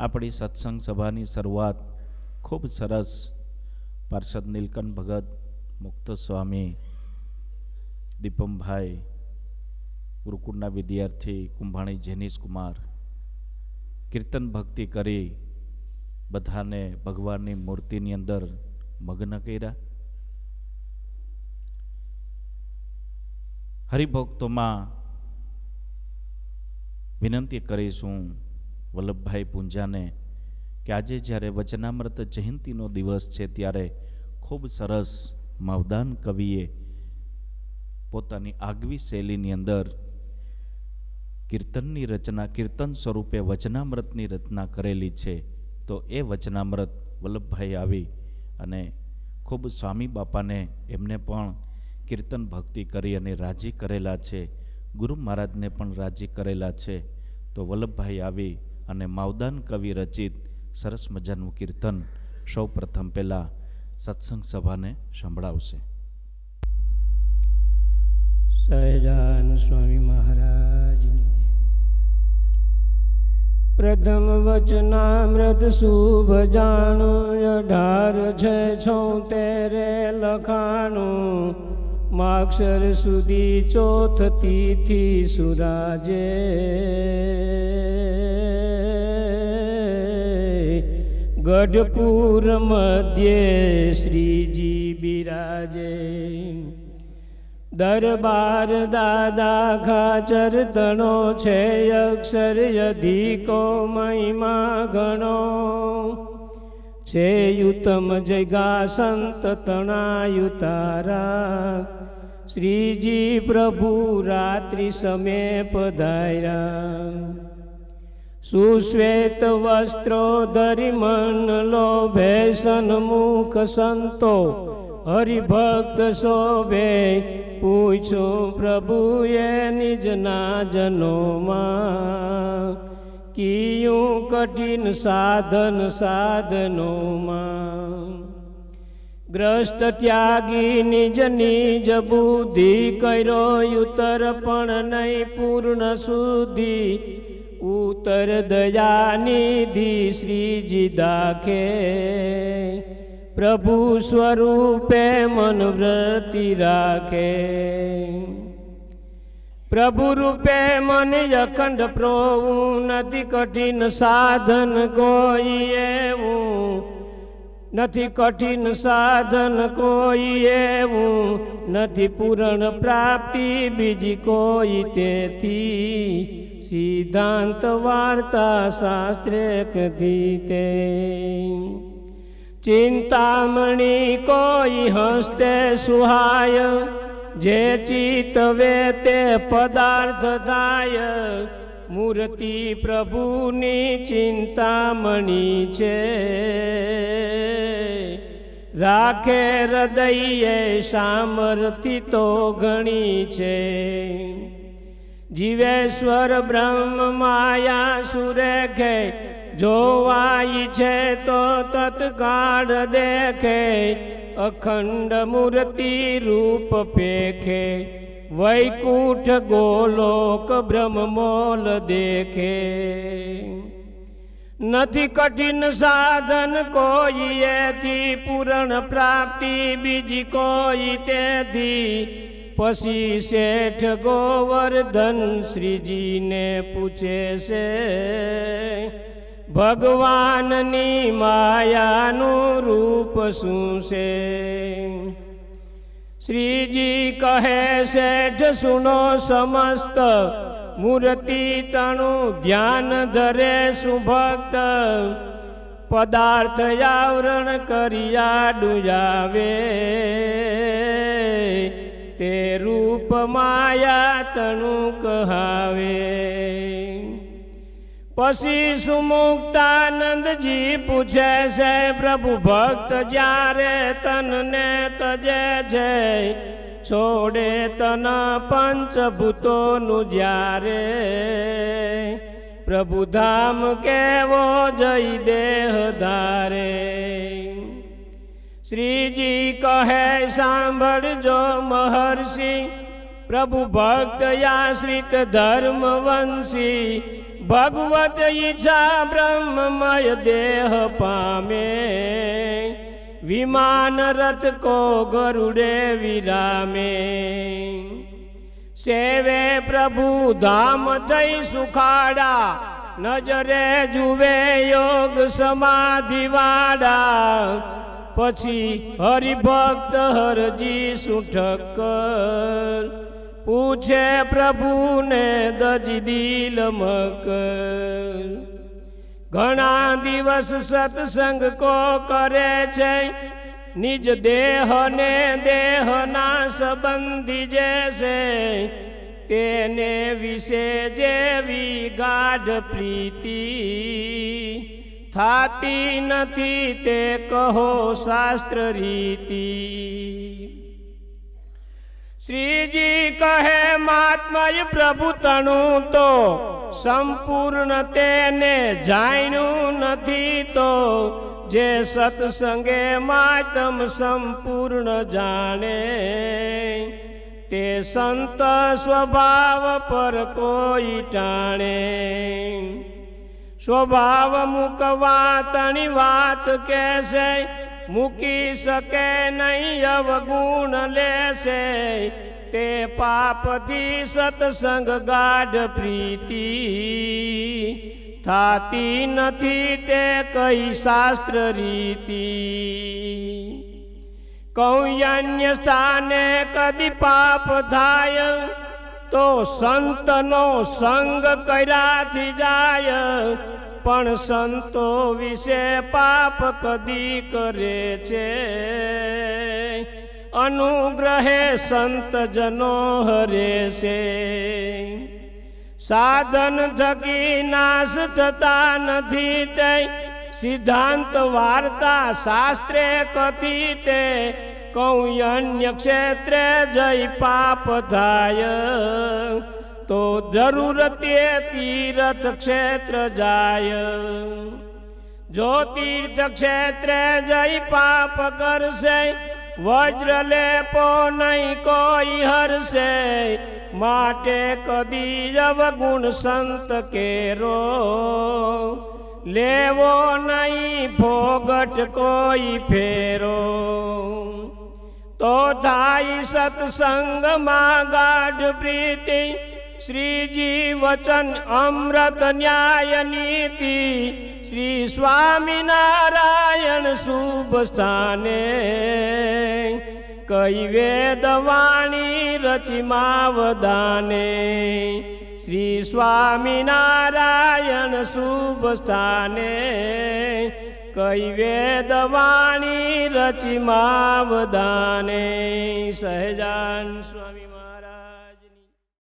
આપણી સત્સંગ સભાની શરૂઆત ખૂબ સરસ પાર્ષદ નીલકંઠ ભગત, મુક્ત સ્વામી, દીપમભાઈ ગુરુકુળના વિદ્યાર્થી કુંભાણી જેનીશ કુમાર, કીર્તન ભક્તિ કરી બધાને ભગવાનની મૂર્તિની અંદર મગ્ન કર્યા. હરિભક્તોમાં વિનંતી કરીશું વલ્લભભાઈ પૂંજાને કે આજે જ્યારે વચનામૃત જયંતિનો દિવસ છે ત્યારે ખૂબ સરસ માવદાન કવિએ પોતાની આગવી શૈલીની અંદર કીર્તનની રચના, કીર્તન સ્વરૂપે વચનામૃતની રચના કરેલી છે. તો એ વચનામૃત વલ્લભભાઈ આવી અને ખૂબ સ્વામી બાપાને એમને પણ કીર્તન ભક્તિ કરી અને રાજી કરેલા છે. ગુરુ મહારાજને પણ રાજી કરેલા છે. તો વલ્લભભાઈ આવી અને માવદાન કવિ રચિત સરસ મજાનું કીર્તન સૌ પ્રથમ પહેલાં સત્સંગ સભાને સંભળાવશે. સહજાન સ્વામી મહારાજની પ્રથમ વચનામૃત શુભ જાણું, અઢાર છે છોતેરે લખાણું. માક્ષર સુધી ચોથ તિથિ સુરાજે. ગઢપુર મધ્યે શ્રીજી બિરાજે. દરબાર દાદા ખાચર તણો છે અક્ષર અધિકો મહિમા ગણો છે યુતમ જગા સંત તણાયુતારા. શ્રીજી પ્રભુ રાત્રિ સમે પધાર્યા. સુશ્વેત વસ્ત્રો ધરી મન લોભે સન્મુખ સંતો. હરિભક્ત શોભે પૂછું પ્રભુએ નિજના જનોમાં કિયું કઠિન સાધન સાધનોમાં. ગ્રસ્ત ત્યાગી નિજ નિજ બુદ્ધિ કર્યો ઉતર પણ નહીં, પૂર્ણ શુદ્ધિ. ઉતર દયાનિધિ શ્રીજી દાખે. પ્રભુ સ્વરૂપે મન વૃત્તિ રાખે. પ્રભુ રૂપે મન અખંડ પ્રોવું નથી, કઠિન સાધન કોઈ એવું. નથી, કઠિન સાધન કોઈ એવું. નથી, પૂરણ પ્રાપ્તિ બીજી કોઈ તેથી. સિદ્ધાંત વાર્તા શાસ્ત્રે કધી તે. ચિંતામણી કોઈ હસ્તે સુહાય. જે ચિતવે તે પદાર્થ થાય મૂર્તિ પ્રભુની ચિંતામણી છે. રાખે હૃદયે સામર્થિ તો ઘણી છે. જીવેશ્વર બ્રહ્મ માયા સુરેખે જોવાય છે તો તત્કાળ દેખે, અખંડ મૂર્તિ રૂપ પેખે. વૈકુંઠ ગોલોક બ્રહ્મમોલ દેખે. નથી કઠિન સાધન કોઈ એથી પૂરણ પ્રાપ્તિ બીજી કોઈ તેથી. પછી શેઠ ગોવર્ધન શ્રીજીને પૂછે છે ભગવાનની માયાનું રૂપ શું છે? શ્રીજી કહે, શેઠ, સુનો સમસ્ત મૂર્તિ તણું ધ્યાન ધરે સુભક્ત. પદાર્થ આવરણ કર્યા ડુજાવે. તે રૂપ માયા તણું કહાવે. પછી સુમુક્તાનંદજી પૂછે છે, પ્રભુ ભક્ત જ્યારે તનને તજે છે, છોડે તન પંચભૂતોનું જ્યારે? પ્રભુ ધામ કેવો જઈ દેહ ધારે? શ્રીજી કહે, સાંભળજો મહર્ષિ, પ્રભુ ભક્ત યાશ્રિત ધર્મવંશી ભગવત ઈચ્છા બ્રહ્મમય દેહ પામે. વિમાન રથ કો ગરુડે વિરામે. સેવે પ્રભુ ધામ થઈ સુખાડા, નજરે જુવે યોગ સમાધિવાડા પછી હરિભક્ત હરજી સુઠક્કર. પૂછે પ્રભુને દજ દિલમક ઘણા દિવસ સત્સંગ કો કરે છે, નિજ દેહને દેહના સંબંધી જે છે, તેને વિશે જેવી ગાઢ પ્રીતિ. થાતી નથી તે કહો શાસ્ત્ર રીતિ. શ્રીજી કહે, મહાત્મય પ્રભુ તણું તો, સંપૂર્ણ તેને જાણ્યું નથી તો, જે સત્સંગે માતમ સંપૂર્ણ જાણે. તે સંત સ્વભાવ પર કોઈ ટાણે. સ્વભાવ મૂકવા તણી વાત કહેશે મૂકી શકે નહીં, અવગુણ લેશે. તે પાપથી સત્સંગ ગાઢ પ્રીતિ. થાતી નથી તે કઈ શાસ્ત્ર રીતિ. કૌયન્ય સ્થાને કદી પાપ થાય, તો સંતનો સંગ કર્યાથી જાય. પણ સંતો વિશે પાપ કદી કરે છે. અનુગ્રહે સંતજનો હરે છે. સાધન થકી નાશ થતા નથી તે. સિદ્ધાંત વાર્તા શાસ્ત્રે કથી તે. કૌયન્ય ક્ષેત્રે જય પાપ થાય તો જરૂર તે તીર્થ ક્ષેત્ર જાય જો તીર્થ ક્ષેત્રે જય પાપ કરશે વજ્ર લેપો નહીં કોઈ હરશે માટે કદી અવગુણ સંત કેરો લેવો નહીં ભોગટ કોઈ ફેરો તો થાય સત્સંગમાં ગાઢ પ્રીતિ શ્રીજી વચન અમૃત ન્યાય નીતિ. શ્રી સ્વામિનારાયણ શુભ સ્થાને. કઈ વેદવાણી રચિમા વદાને શ્રી સ્વામિનારાયણ શુભ સ્થાને. કઈ વેદવાણી રચિમા વદાને સહજાન સ્વામી.